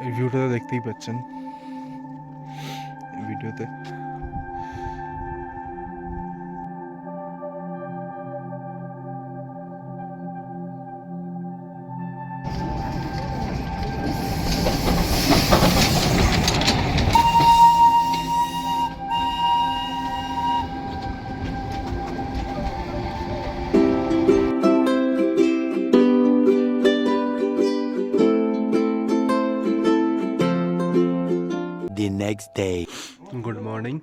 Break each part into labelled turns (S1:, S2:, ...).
S1: এই ভিউটা তো দেখতেই পাচ্ছেন এই ভিডিওতে
S2: next day.
S1: গুড মর্নিং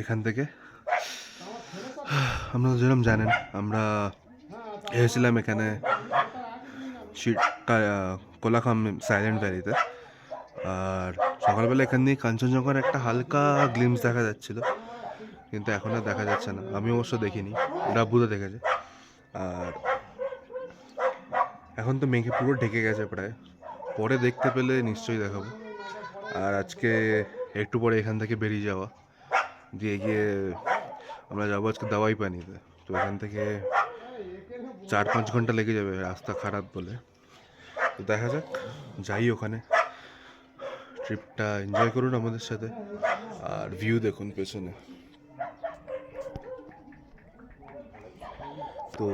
S1: এখান থেকে। আমরা যেরকম জানেন, আমরা এসেছিলাম এখানে কোলাখাম সাইলেন্ট ভ্যালিতে আর সকালবেলা এখান দিয়ে কাঞ্চনজঙ্ঘার একটা হালকা গ্লিমস দেখা যাচ্ছিল, কিন্তু এখন আর দেখা যাচ্ছে না। আমি অবশ্য দেখিনি ডাব্বুতে দেখেছে। আর এখন তো মেঘে পুরো ঢেকে গেছে প্রায়। পরে দেখতে পেলে নিশ্চয়ই দেখাবো। আর আজকে একটু পরে এখান থেকে বেরিয়ে যাওয়া। দিয়ে গিয়ে আমরা যাব আজকে দাওয়াই পানিতে তো এখান থেকে চার পাঁচ ঘণ্টা লেগে যাবে রাস্তা খারাপ বলে। তো দেখা যাক, যাই ওখানে। ট্রিপটা এনজয় করুন আমাদের সাথে। আর ভিউ দেখুন পেছনে। তো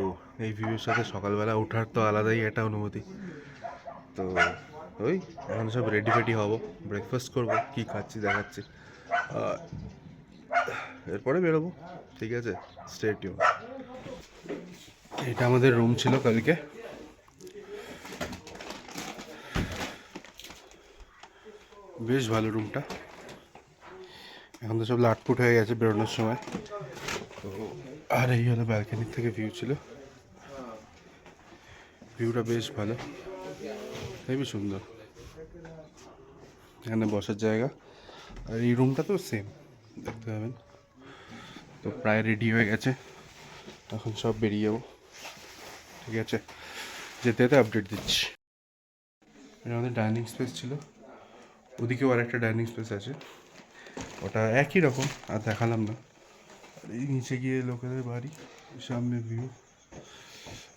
S1: এই ভিউর সাথে সকালবেলা ওঠার তো আলাদাই একটা অনুভূতি। তো ওই, এখন সব রেডি ফেডি হব ব্রেকফাস্ট করব, কি খাচ্ছি দেখাচ্ছি। এরপরে বেরোবো, ঠিক আছে? স্টেটিউ এটা আমাদের রুম ছিল কালকে। বেশ ভালো রুমটা এখন তো সব লাটপুট হয়ে গেছে বেরোনোর সময়। তো, আর এই হলো ব্যালকানির থেকে ভিউ ছিল। ভিউটা বেশ ভালো। হেবি সুন্দর। এখানে বসার জায়গা। আর এই রুমটা তো সেম দেখতে পাবেন। তো প্রায় রেডি হয়ে গেছে। এখন সব বেরিয়ে যাব। ঠিক আছে, যেতে যেতে আপডেট দিচ্ছি। এটা আমাদের ডাইনিং স্পেস ছিল। ওদিকেও আর একটা ডাইনিং স্পেস আছে। ওটা একই রকম, আর দেখালাম না। আর এই নিচে গিয়ে লোকেদের বাড়ি, সামনে ভিউ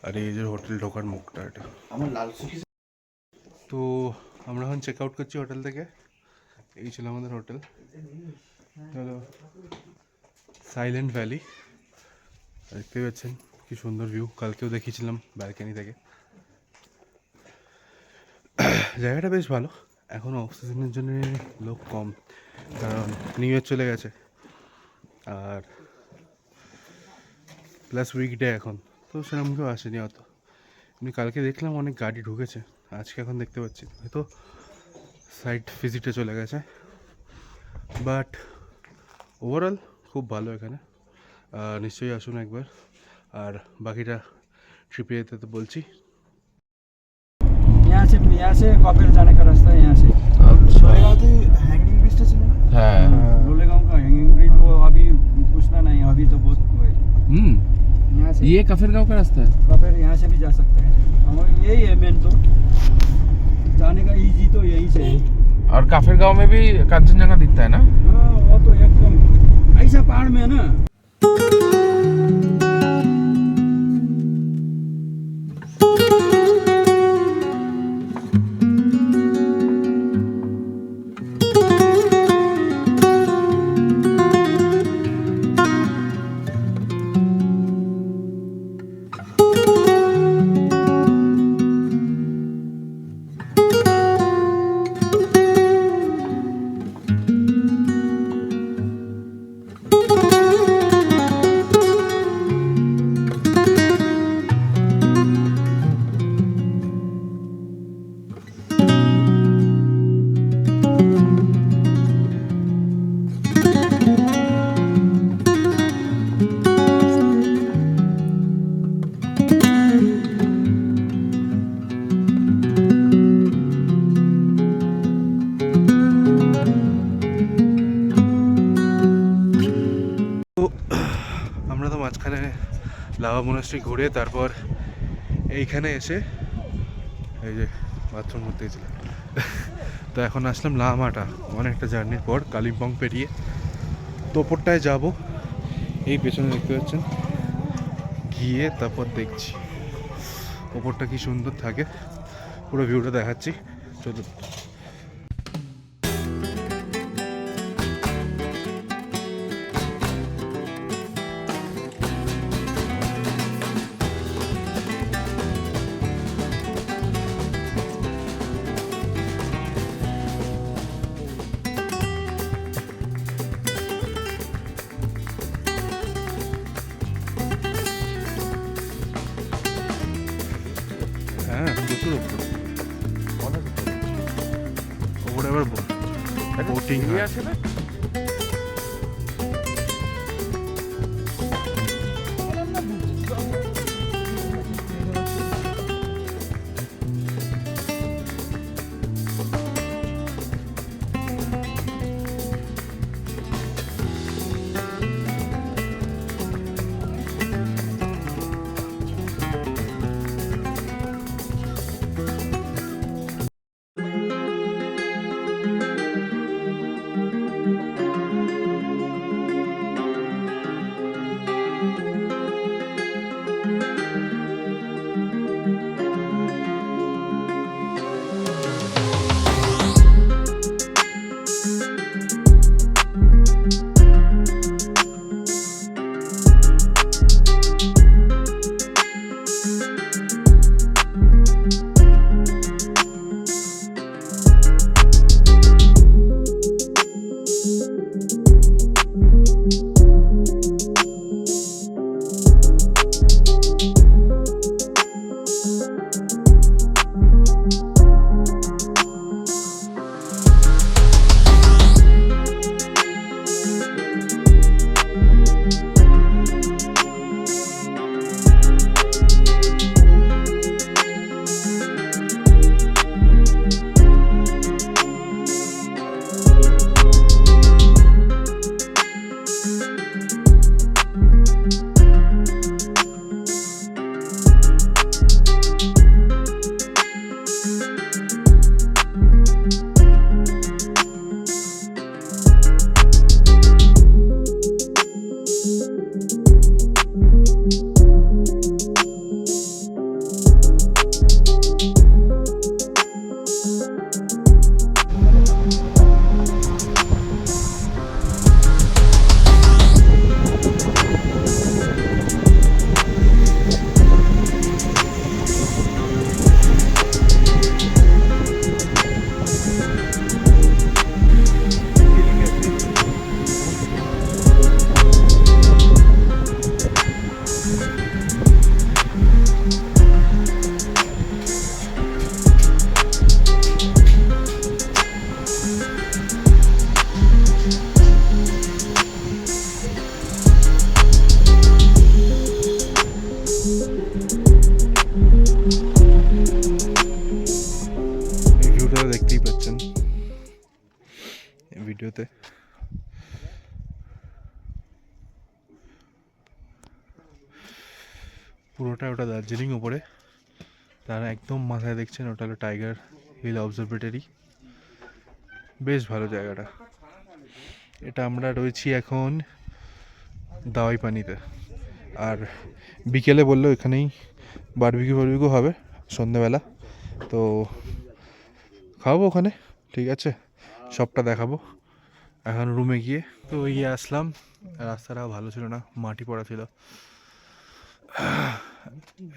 S1: আর এই যে হোটেল ঢোকার মুখটা এটা। তো আমরা এখন চেক আউট করছি হোটেল থেকে। এই ছিল আমাদের হোটেল হলো সাইলেন্ট ভ্যালি দেখতে পাচ্ছেন কি সুন্দর ভিউ কালকেও দেখিয়েছিলাম ব্যালকানি থেকে। জায়গাটা বেশ ভালো। এখন অফ সিজনের জন্য লোক কম। কারণ নিউ ইয়ার চলে গেছে। আর প্লাস উইকডে এখন। তো সেরকম কেউ আসেনি অত। এমনি কালকে দেখলাম অনেক গাড়ি ঢুকেছে। আজকে এখন দেখতে পাচ্ছি না। হয়তো সাইট ভিজিটে চলে গেছে বাট ওভারঅল খুব ভালো এখানে আহ, নিশ্চয়ই আসুন একবার আর বাকিটা ট্রিপে যেতে তো বলছি
S3: यहाँ से यहाँ से कॉपेर जाने का रास्ता है यहाँ से से।
S4: ये कफेर गाँव का रास्ता है।
S3: कफेर यहाँ से भी जा सकते हैं। और यही है मेन तो। जाने का इजी तो यही से है।
S4: और काफिर गाँव में भी कांचनजंगा दिखता है ना?
S3: हाँ वो तो एकदम ऐसा पहाड़ में है ना।
S1: মনাস্ট্রি ঘুরে তারপর এইখানে এসে এই যে বাথরুম করতে গেছিলাম। তো এখন আসলাম লামাটা। অনেকটা জার্নির পর কালিম্পং পেরিয়ে তো ওপরটায় যাব। এই পেছনে দেখতে পাচ্ছেন। গিয়ে তারপর দেখছি। ওপরটা কি সুন্দর থাকে। পুরো ভিউটা দেখাচ্ছি। চলুন। প্রচুর উপরে
S4: আবার বোটিং আছে না
S1: ভিউটা দেখতেই পাচ্ছেন। ভিডিওতে। পুরোটা ওটা দার্জিলিং উপরে। তারা একদম মাথায় দেখছেন, ওটা হলো টাইগার হিল অবজারভেটরি। বেশ ভালো জায়গাটা। এটা আমরা রয়েছি এখন দাওয়াই পানিতে আর বিকেলে বলল এখানেই বারবিকিউ বারবিকিউ হবে সন্ধেবেলা তো খাওয়াবো ওখানে? ঠিক আছে, সবটা দেখাবো। এখন রুমে গিয়ে। তো গিয়ে আসলাম। রাস্তাটাও ভালো ছিল না, মাটি পড়া ছিল।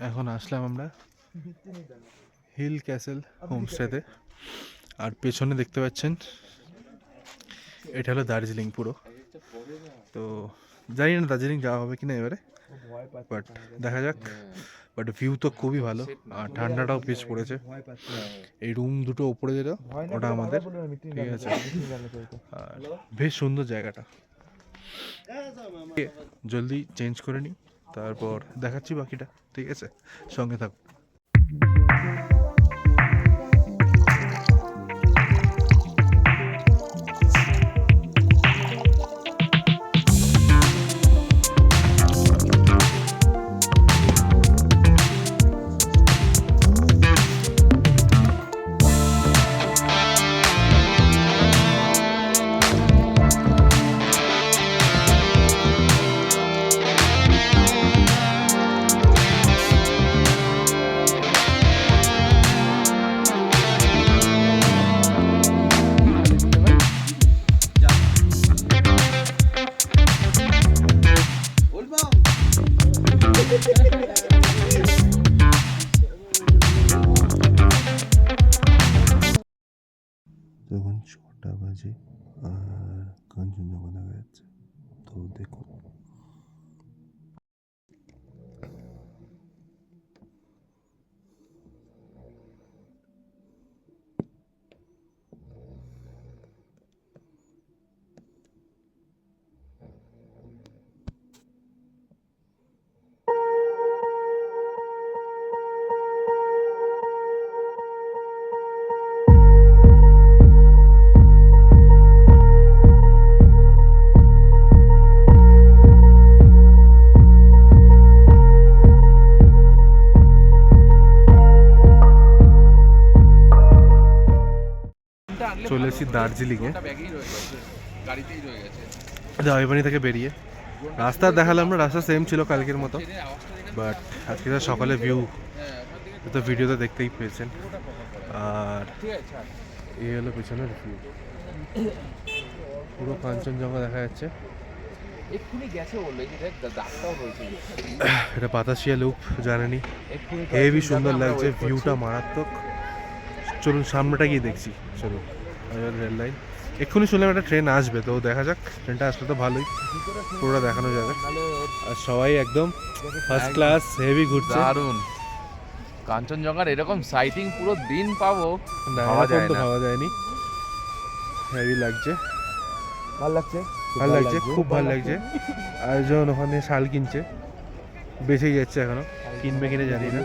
S1: এখন আসলাম আমরা হিল ক্যাসেল হোমস্টেতে আর পেছনে দেখতে পাচ্ছেন, এটা হলো দার্জিলিং পুরো। তো জানি না দার্জিলিং যাওয়া হবে কিনা এবারে বাট দেখা যাক। বাট ভিউ তো খুবই ভালো। আর ঠান্ডাটাও বেশ পড়েছে। এই রুম দুটো ওপরে যেটা ওটা আমাদের। ঠিক আছে। বেশ সুন্দর জায়গাটা। জলদি চেঞ্জ করে নিই তারপর দেখাচ্ছি বাকিটা। ঠিক আছে? সঙ্গে থাক এসেছি দার্জিলিংয়ে। জামাইবাড়ি থেকে বেরিয়ে। রাস্তা দেখালাম না রাস্তা সেম ছিল কালকের মতো। বাট আজকে তো সকালে ভিউ তো ভিডিওতে দেখতেই পেয়েছেন। আর এই হলো পেছনের ভিউ পুরো কাঞ্চনজঙ্ঘা দেখা যাচ্ছে। এটা পাতাশিয়া লুপ জানেনি হেভি সুন্দর লাগছে ভিউটা মারাত্মক। চলুন সামনেটা গিয়ে দেখছি। চলুন। রেল লাইন এক্ষুনি শুনলাম একটা ট্রেন আসবে তো দেখা যাক ট্রেনটা আসলে তো ভালোই। পুরোটা দেখানো যাবে। আর সবাই একদম ফার্স্ট ক্লাস হেভি ঘুরছে।
S4: দারুণ। কাঞ্চনজঙ্ঘার এরকম সাইটিং পুরো দিন পাবো
S1: না
S4: ভাবা যায়
S1: তো
S4: না।
S1: ভাবা যায়নি। হেভি লাগছে।
S5: ভালো লাগছে?
S1: ভালো লাগছে খুব ভালো লাগছে। আর যখন ওখানে শাল কিনছে। বেঁচেই যাচ্ছে এখনও। কিনবে কিনে জানি না।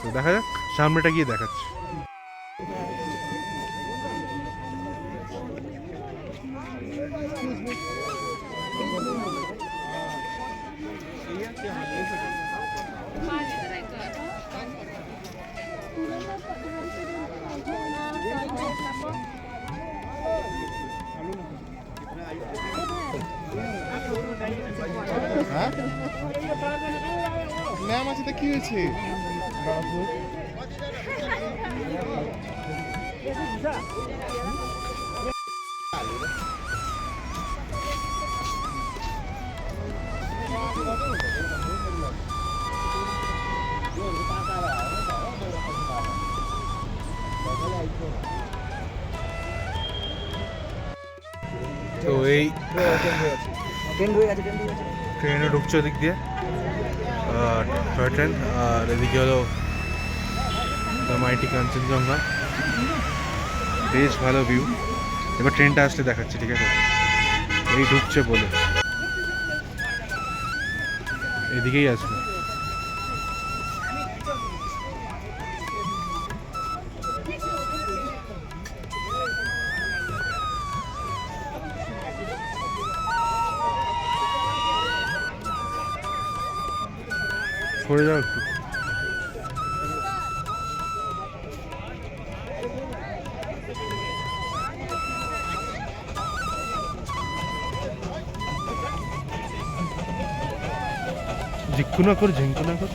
S1: তো দেখা যাক সামনেটা গিয়ে দেখাচ্ছে।
S2: আছে তো
S1: এই
S5: ট্রেন গেছে ট্রেন
S1: ঢুকছে ওদিক দিয়ে? টয় আর এদিকে হলো মাইটি কাঞ্চনজঙ্ঘা বেশ ভালো ভিউ এবার ট্রেনটা আসলে দেখাচ্ছি, ঠিক আছে? এই ঢুকছে বলে। এদিকেই আসবে। সরে যাও একটু। ঝিকুনা কর ঝিঙ্কুনা কর।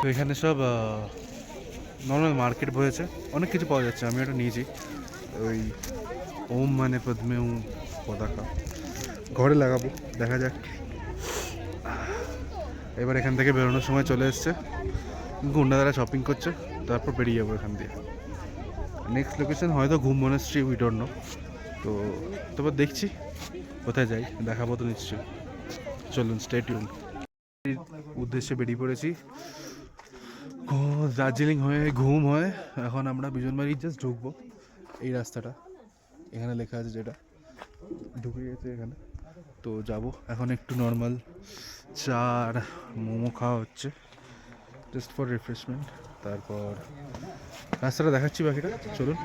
S1: তো এখানে সব নর্মাল মার্কেট বসেছে অনেক কিছু পাওয়া যাচ্ছে আমি ওটা নিয়েছি। ওই ওম মানে পদ্মে ওম পতাকা। ঘরে লাগাবো, দেখা যাক। এবার এখান থেকে বেরোনোর সময় চলে এসছে। গুন্ডাদারা শপিং করছে, তারপর বেরিয়ে যাব এখান দিয়ে। নেক্সট লোকেশন হয়তো ঘুম মনেস্ট্রি উই ডোন্ট নো তো তারপর দেখছি, কোথায় যাই, দেখাবো তো নিশ্চয়ই। চলুন স্টে টিউন উদ্দেশ্যে বেরিয়ে পড়েছি। দার্জিলিং হয়ে ঘুম হয়ে। এখন আমরা বিজনবাড়ি জাস্ট ঢুকবো। এই রাস্তাটা। এখানে লেখা আছে যেটা। ঢুকে গেছে এখানে। তো যাব। এখন একটু নর্মাল চা আর মোমো খাওয়া হচ্ছে। জাস্ট ফর রিফ্রেশমেন্ট তারপর রাস্তাটা দেখাচ্ছি বাকিটা। চলুন।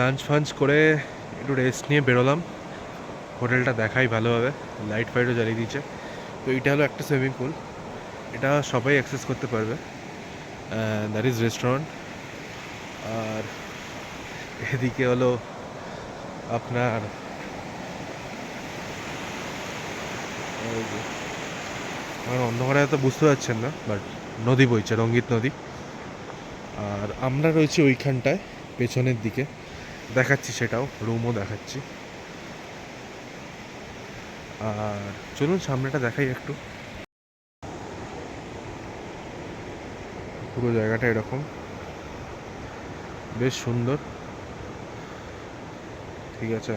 S1: লাঞ্চ ফাঞ্চ করে একটু রেস্ট নিয়ে বেরোলাম। হোটেলটা দেখাই ভালোভাবে লাইট ফাইটও জ্বালিয়ে দিয়েছে। তো এটা হলো একটা সুইমিং পুল এটা সবাই অ্যাক্সেস করতে পারবে। দ্যাট ইজ রেস্টুরেন্ট আর এদিকে হলো আপনার অন্ধকারে তো বুঝতে পারছেন না বাট নদী বইছে, রঙ্গিত নদী। আর আমরা রয়েছি ওইখানটায়, পেছনের দিকে। দেখাচ্ছি সেটাও রুমও দেখাচ্ছি। আর চলুন সামনেটা দেখাই একটু। পুরো জায়গাটা এরকম। বেশ সুন্দর। ঠিক আছে।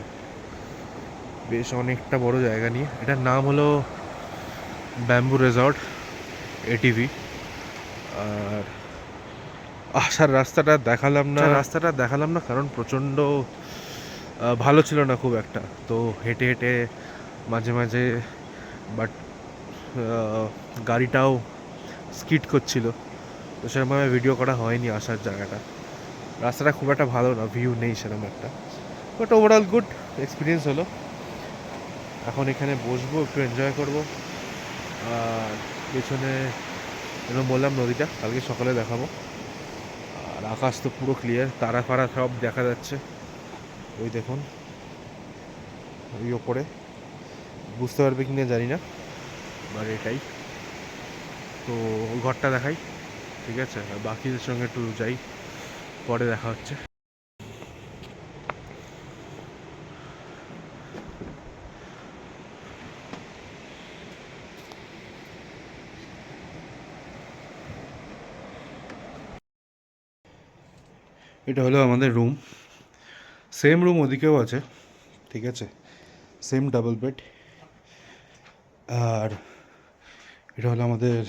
S1: বেশ অনেকটা বড় জায়গা নিয়ে। এটার নাম হলো ব্যাম্বু রেজর্ট এটিভি আর আসার রাস্তাটা দেখালাম না। রাস্তাটা দেখালাম না, কারণ প্রচণ্ড ভালো ছিল না খুব একটা। তো হেঁটে হেঁটে মাঝে মাঝে বাট গাড়িটাও স্কিট করছিল। তো সেরকমভাবে ভিডিও করা হয়নি আসার জায়গাটা। রাস্তাটা খুব একটা ভালো না ভিউ নেই সেরকম একটা। বাট ওভারঅল গুড এক্সপিরিয়েন্স হলো। এখন এখানে বসবো, একটু এনজয় করব। আর পেছনে বললাম নদীটা, কালকে সকালে দেখাবো। আর আকাশ তো পুরো ক্লিয়ার তারা ফারা সব দেখা যাচ্ছে। ওই দেখুন, ওই ওপরে। বুঝতে পারবে কি না জানি না বা এটাই। তো ওই ঘরটা দেখাই, ঠিক আছে? বাকিদের সঙ্গে একটু যাই, পরে দেখা হচ্ছে। এটা হলো আমাদের রুম সেম রুম ওদিকেও আছে, ঠিক আছে? সেম ডাবল বেড আর এটা হলো আমাদের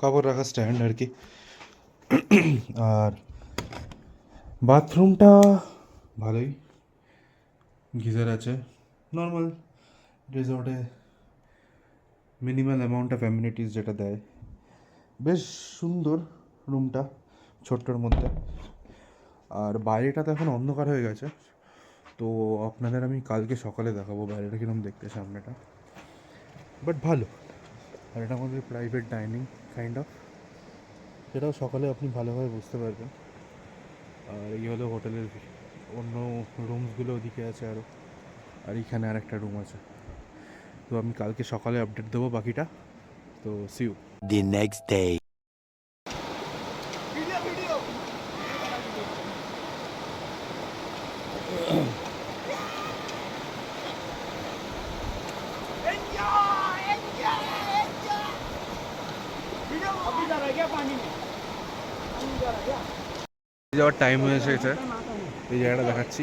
S1: কাপড় রাখা স্ট্যান্ড আর কি। আর বাথরুমটা ভালোই, গিজার আছে। নর্মাল রিসর্টে মিনিমাল অ্যামাউন্ট অফ অ্যামিনিটিস যেটা দেয়। বেশ সুন্দর রুমটা ছোট্টর মধ্যে। আর বাইরেটা তো এখন অন্ধকার হয়ে গেছে। তো আপনাদের আমি কালকে সকালে দেখাবো বাইরেটা কীরকম দেখতে সামনেটা। বাট ভালো। আর এটা আমাদের প্রাইভেট ডাইনিং কাইন্ড অফ সেটাও সকালে আপনি ভালোভাবে বুঝতে পারবেন। আর এই হলো হোটেলের। অন্য রুমসগুলো ওদিকে আছে আরও আর এইখানে আর একটা রুম আছে। তো আমি কালকে সকালে আপডেট দেবো বাকিটা। তো see you
S6: the next day.
S1: Time হয়ে এসেছে এই জায়গাটা দেখাচ্ছি।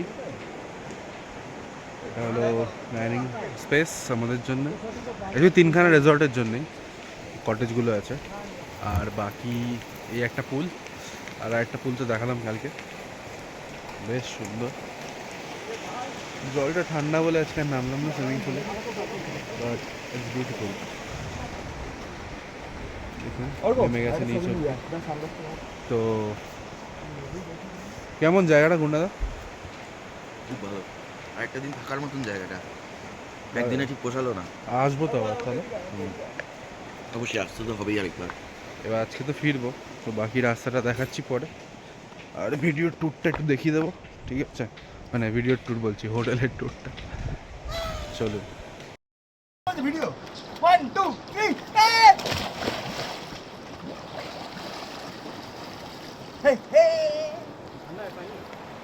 S1: এটা হলো ডাইনিং স্পেস আমাদের জন্য। এই তিনখানা রেজর্টের জন্যই কটেজগুলো আছে। আর বাকি এই একটা পুল আর একটা পুল তো দেখালাম কালকে। বেশ সুন্দর। জলটা ঠান্ডা বলে আজকে নামলাম না সুইমিং পুলে বাট ইটস বিউটিফুল দেখুন নেমে গেছে নিচে তো কেমন জায়গাটা গুন্ডাদা
S7: খুব ভালো। আরেকটা দিন থাকার মতন জায়গাটা। একদিনে ঠিক পোষালো না।
S1: আসব তো আবার তাহলে।
S7: অবশ্যই আসতে তো হবেই আরেকবার।
S1: এবার আজকে তো ফিরবো তো বাকি রাস্তাটা দেখাচ্ছি পরে। আর ভিডিও ট্যুরটা একটু দেখিয়ে দেবো ঠিক আছে? মানে ভিডিও ট্যুর বলছি হোটেলের ট্যুরটা চলুন।
S5: ভিডিও ওয়ান টু থ্রি হে হে